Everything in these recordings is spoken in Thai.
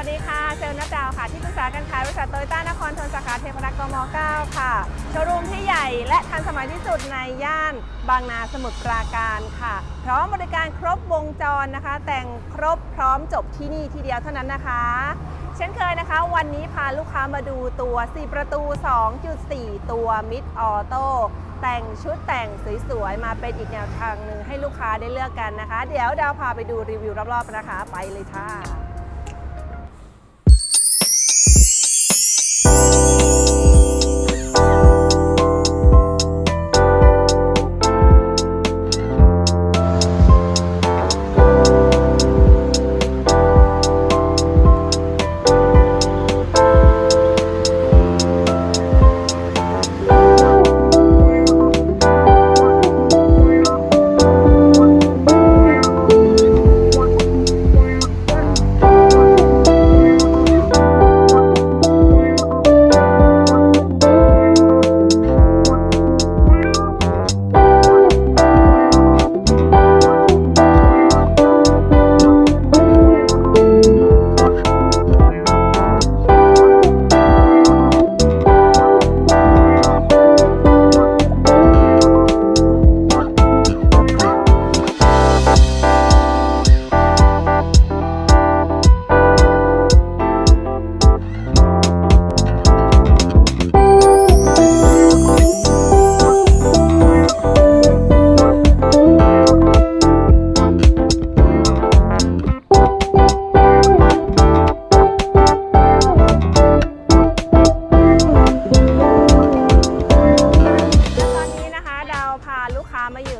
วัสดีค่ะ เซลนับดาวค่ะ ที่ปรึกษาการขายบริษัทโตโยต้านครทนสาขาเทพรักษ์กม 9 ค่ะ โชว์รูมที่ใหญ่และทันสมัยที่สุดในย่านบางนาสมุทรปราการค่ะ พร้อมบริการครบวงจรนะคะ แต่งครบพร้อมจบที่นี่ทีเดียวเท่านั้นนะคะ เช่นเคยนะคะ วันนี้พาลูกค้ามาดูตัว 4 ประตู 2.4 ตัวมิดออโต้แต่งชุดแต่งสวยๆมาเป็นอีกแนวทางหนึ่งให้ลูกค้าได้เลือกกันนะคะ เดี๋ยวดาวพาไปดูรีวิวรอบๆนะคะ ไปเลยค่ะ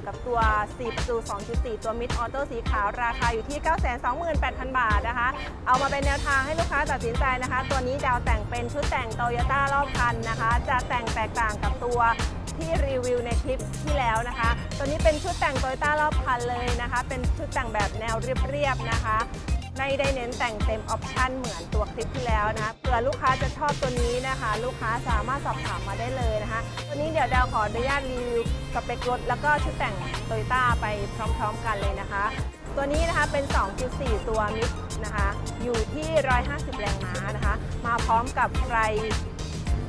กับตัว4.2.4 ตัวมิดออโต้สีขาวราคาอยู่ที่ 928,000 บาทนะคะ เอามาเป็นแนวทางให้ลูกค้าตัดสินใจนะคะ ตัวนี้ดาวแต่งเป็นชุดแต่งโตโยต้ารอบคันนะคะ จะแต่งแตกต่างกับตัวที่รีวิวในคลิปที่แล้วนะคะ ตัวนี้เป็นชุดแต่งโตโยต้ารอบคันเลยนะคะ เป็นชุดแต่งแบบแนวเรียบๆนะคะ ไม่ได้เน้นแต่งเต็มออปชันเหมือนตัวคลิปที่แล้วนะคะเผื่อลูกค้าจะชอบตัวนี้นะคะ ลูกค้าสามารถสอบถามมาได้เลยนะคะ ตัวนี้เดี๋ยวดาวขออนุญาตรีวิวสเปครถแล้วก็ชุดแต่งโตโยต้าไปพร้อมๆกันเลยนะคะ ตัวนี้นะคะเป็น 2.4 ตัวมิดนะคะ อยู่ที่ 150 แรงม้านะคะ มาพร้อมกับไฟ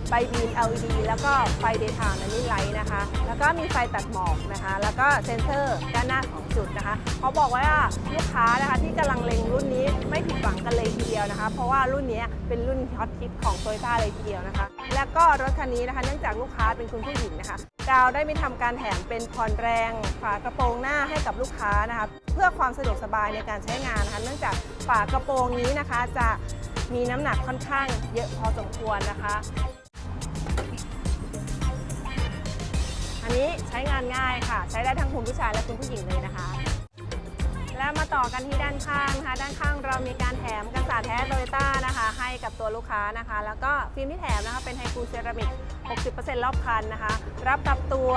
ไฟบีม LED แล้วก็ไฟเดย์ไทม์นันนี่ไลท์นะคะ แล้วก็มีไฟตัดหมอกนะคะ แล้วก็เซ็นเซอร์ด้านหน้าของจุดนะคะเขาบอกว่าลูกค้านะคะที่กำลังเล็งรุ่นนี้ไม่ผิดหวังกันเลยทีเดียวนะคะ เพราะว่ารุ่นนี้เป็นรุ่นฮอตฮิตของโตโยต้าเลยทีเดียวนะคะ แล้วก็รถคันนี้นะคะเนื่องจากลูกค้าเป็นคุณผู้หญิงนะคะดาวได้มีทำการแถมเป็นผ่อนแรงฝากระโปรงหน้าให้กับลูกค้านะคะเพื่อความสะดวกสบายในการใช้งานนะคะ เนื่องจากฝากระโปรงนี้นะคะจะมีน้ำหนักค่อนข้างเยอะพอสมควรนะคะ อันนี้ใช้งานง่ายค่ะ ใช้ได้ทั้งคุณผู้ชายและคุณผู้หญิงเลยนะคะ แล้วมาต่อกันที่ด้านข้างนะคะ ด้านข้างเรามีการแถมกันสาดแท้โตโยต้านะคะ ให้กับตัวลูกค้านะคะ แล้วก็ฟิล์มที่แถมนะคะเป็นไฮคูเซรามิก 60%รอบคันนะคะ รับกับตัว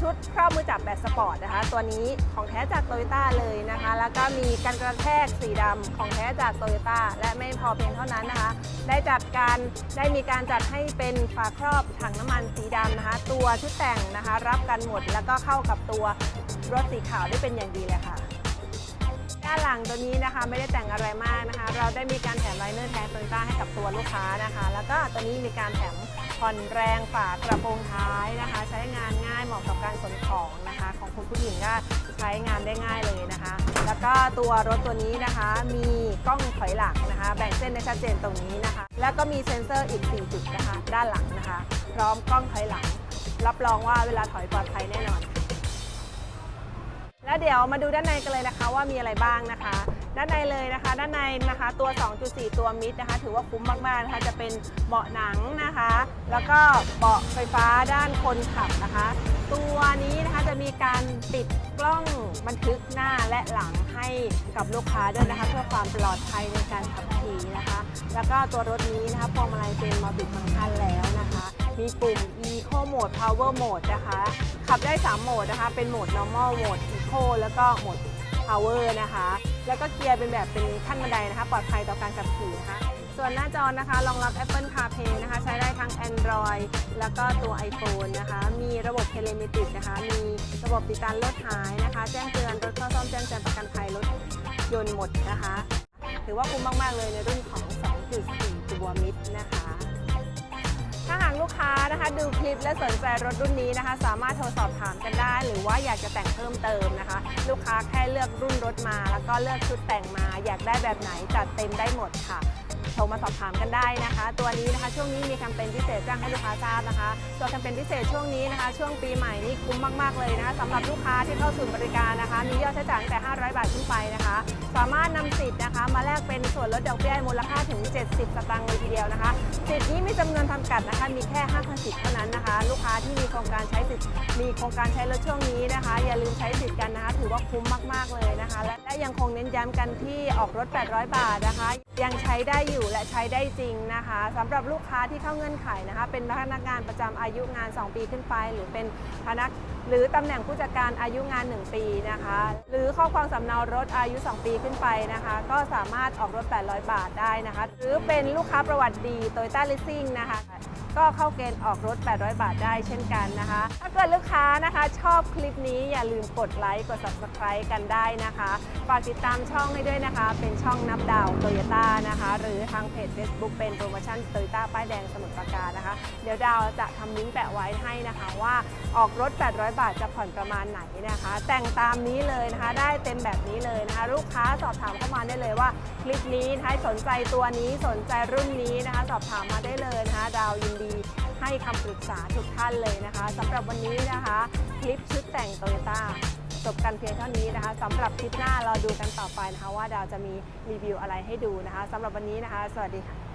ชุดครอบมือจับแบบสปอร์ตนะคะ ตัวนี้ของแท้จากโตโยต้าเลยนะคะ แล้วก็มีกันกระแทกสีดำของแท้จากโตโยต้าและไม่พอเพียงเท่านั้นนะคะ ได้จัดการได้มีการจัดให้เป็นฝาครอบถังน้ำมันสีดำนะคะ ตัวชุดแต่งนะคะ รับกันหมดแล้วก็เข้ากับตัวรถสีขาวได้เป็นอย่างดีเลยค่ะด้านหลังตัวนี้นะคะไม่ได้แต่งอะไรมากนะคะ เราได้มีการแถมไลเนอร์แท้โตโยต้าให้กับตัวลูกค้านะคะ แล้วก็ตัวนี้มีการแถม ผ่อนแรงฝากระโปรงท้ายนะคะ ใช้งานง่ายเหมาะกับการขนของนะคะ ของคุณผู้หญิงก็ใช้งานได้ง่ายเลยนะคะ แล้วก็ตัวรถตัวนี้นะคะ มีกล้องถอยหลังนะคะ แบ่งเส้นได้ชัดเจนตรงนี้นะคะ แล้วก็มีเซ็นเซอร์อีก 4 จุดนะคะ ด้านหลังนะคะ พร้อมกล้องถอยหลัง รับรองว่าเวลาถอยปลอดภัยแน่นอน แล้วเดี๋ยวมาดูด้านในกันเลยนะคะว่ามีอะไรบ้างนะคะ ด้านในเลยนะคะ ด้านในนะคะตัว 2.4 ตัวมิดนะคะ ถือว่าคุ้มมากๆนะคะจะเป็นเบาะหนังนะคะ แล้วก็เบาะไฟฟ้าด้านคนขับนะคะ ตัวนี้นะคะจะมีการติดกล้องบันทึกหน้าและหลังให้กับลูกค้าด้วยนะคะ เพื่อความปลอดภัยในการขับขี่นะคะ แล้วก็ตัวรถนี้นะคะพวงมาลัยเป็นมัลติฟังก์ชันแล้วนะคะ มีปุ่ม Eco Mode Power Mode นะคะ ขับได้ 3 โหมดนะคะ เป็นโหมด normal โหมด Eco แล้วก็โหมด Power นะคะ แล้วก็เกียร์เป็นแบบเป็นขั้นบันไดนะคะ ปลอดภัยต่อการขับขี่นะคะ ส่วนหน้าจอนะคะรองรับ Apple CarPlay นะคะ ใช้ได้ทั้ง Android แล้วก็ตัว iPhone นะคะ มีระบบ Telematic นะคะ มีระบบติดตามรถหายนะคะ แจ้งเตือนรถเข้าซ่อมแจ้งเตือนประกันภัยรถยนต์หมดนะคะ ถือว่าคุ้มมาก ๆ เลยในรุ่นของ 2.4 ตัวมิดนะคะ ถ้าหากลูกค้านะคะดูคลิปและสนใจรถรุ่นนี้นะคะ สามารถโทรสอบถามกันได้ หรือว่าอยากจะแต่งเพิ่มเติมนะคะ ลูกค้าแค่เลือกรุ่นรถมา แล้วก็เลือกชุดแต่งมา อยากได้แบบไหนจัดเต็มได้หมดค่ะ โทรมาสอบถามกันได้นะคะ ตัวนี้นะคะช่วงนี้มีแคมเปญพิเศษแจ้งให้ลูกค้าทราบนะคะ ตัวแคมเปญพิเศษช่วงนี้นะคะ ช่วงปีใหม่นี่คุ้มมากๆเลยนะคะสำหรับลูกค้าที่เข้าศูนย์บริการนะคะ มียอดใช้จ่ายตั้งแต่ 500 บาทขึ้นไปนะคะ สามารถนำสิทธิ์นะคะ มาแลกเป็นส่วนลดดอกเบี้ยมูลค่าถึง 70 สตางค์เลยทีเดียวนะคะ สิทธิ์นี้มีจำนวนจำกัดนะคะ มีแค่5,000สิทธิ์เท่านั้นนะคะ ลูกค้าที่มีโครงการใช้สิทธิ์มีโครงการใช้รถช่วงนี้นะคะ อย่าลืมใช้สิทธิ์กันนะคะ ถือว่าคุ้มมาก ๆเลยนะคะ และและยังคงเน้นย้ำกันที่ออกรถ 800 บาทนะคะ ยังใช้ได้อยู่และใช้ได้จริงนะคะสำหรับลูกค้าที่เข้าเงื่อนไขนะคะ เป็นพนักงานประจำอายุงาน 2 ปีขึ้นไป หรือเป็นพนักหรือตำแหน่งผู้จัดการอายุงาน 1 ปีนะคะ หรือข้อความสำเนารถอายุ 2 ปีขึ้นไปนะคะ ก็สามารถออกรถ 800 บาทได้นะคะ หรือเป็นลูกค้าประวัติดีโตโยต้าลิสซิ่งนะคะ ก็เข้าเกณฑ์ออกรถ 800 บาทได้เช่นกันนะคะ ถ้าเกิดลูกค้านะคะ ชอบคลิปนี้อย่าลืมกดไลค์กด subscribe กันได้นะคะ ฝากติดตามช่องให้ด้วยนะคะ เป็นช่องนับดาวโตโยต้านะคะ หรือทางเพจ Facebook เป็นโปรโมชั่นโตโยต้าป้ายแดงสมุทรปราการนะคะ เดี๋ยวดาวจะทำลิงก์แปะไว้ให้นะคะว่าออกรถ 800 บาทจะผ่อนประมาณไหนนะคะ แต่งตามนี้เลยนะคะ ได้เต็มแบบนี้เลยนะคะ ลูกค้าสอบถามเข้ามาได้เลยว่า คลิปนี้นะคะสนใจตัวนี้สนใจรุ่นนี้นะคะ สอบถามมาได้เลยนะคะ ดาวยินดีให้คำปรึกษาทุกท่านเลยนะคะสำหรับวันนี้นะคะ คลิปชุดแต่งโตโยต้าจบกันเพียงเท่านี้นะคะสำหรับคลิปหน้าเราดูกันต่อไปนะคะ ว่าดาวจะมีรีวิวอะไรให้ดูนะคะสำหรับวันนี้นะคะ สวัสดีค่ะ